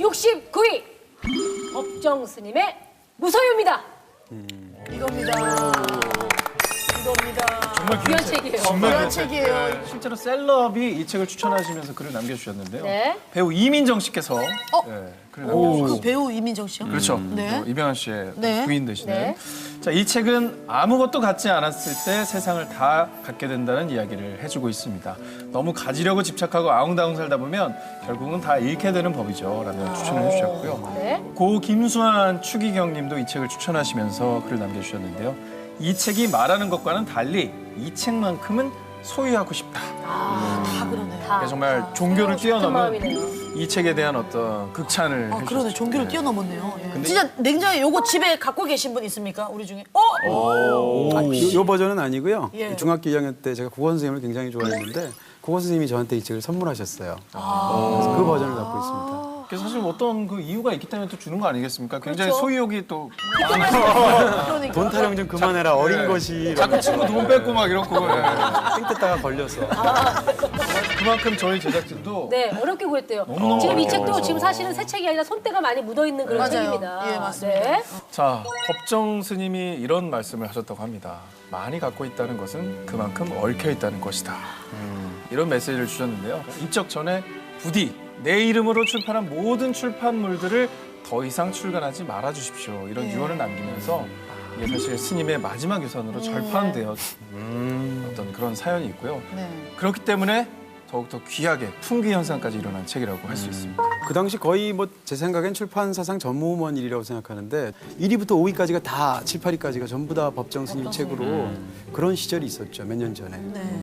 69위 법정 스님의 무소유입니다. 이겁니다. 정말 귀한 책이에요. 정말 귀한 책. 책이에요. 네, 실제로 셀럽이 이 책을 추천하시면서 글을 남겨주셨는데요. 네. 배우 이민정 씨께서 네, 글을 남겨주셨습니다. 그 배우 이민정 씨요? 그렇죠. 네. 어, 이병헌 씨의 네. 부인 되시는. 네. 자, 이 책은 아무것도 갖지 않았을 때 세상을 다 갖게 된다는 이야기를 해주고 있습니다. 너무 가지려고 집착하고 아웅다웅 살다 보면 결국은 다 잃게 되는 법이죠. 라는 추천을 해주셨고요. 네. 고 김수환 추기경 님도 이 책을 추천하시면서 글을 남겨주셨는데요. 이 책이 말하는 것과는 달리 이 책만큼은 소유하고 싶다. 다 그러네요. 다 정말 종교를 싶은 뛰어넘은 마음이네요. 이 책에 대한 어떤 극찬을 아. 그러네. 종교를 뛰어넘었네요. 예. 진짜 냉장에 요거 집에 갖고 계신 분 있습니까? 우리 중에? 어? 아, 요, 요 버전은 아니고요. 예. 중학교 2학년 때 제가 국어 선생님을 굉장히 좋아했는데 국어 선생님이 저한테 이 책을 선물하셨어요. 그래서 그 버전을 갖고 있습니다. 그래서 사실 어떤 그 이유가 있기 때문에 또 주는 거 아니겠습니까? 굉장히 그렇죠. 소유욕이 또 그러니까. 돈 타령 좀 그만해라 어린 것이 자꾸 친구 돈 뺏고 막 이렇고 예. 땡 뜯다가 걸려서 그만큼 저희 제작진도 네, 어렵게 구했대요. 너무너무 지금 이 책도 어려워요. 지금 사실은 새 책이 아니라 손때가 많이 묻어 있는 그런 맞아요. 책입니다. 예, 맞습니다. 네. 자 법정 스님이 이런 말씀을 하셨다고 합니다. 많이 갖고 있다는 것은 그만큼 얽혀 있다는 것이다. 이런 메시지를 주셨는데요. 입적 전에 부디 내 이름으로 출판한 모든 출판물들을 더 이상 출간하지 말아 주십시오. 이런 유언을 남기면서 이게 사실 스님의 마지막 유산으로 절판되어 어떤 그런 사연이 있고요. 네. 그렇기 때문에 더욱더 귀하게 풍기 현상까지 일어난 책이라고 할 수 있습니다. 그 당시 거의 뭐 제 생각엔 출판 사상 전무후무한 일이라고 생각하는데 1위부터 5위까지가 다 7, 8위까지가 전부 다 법정 스님 책으로 그런 시절이 있었죠 몇 년 전에. 네.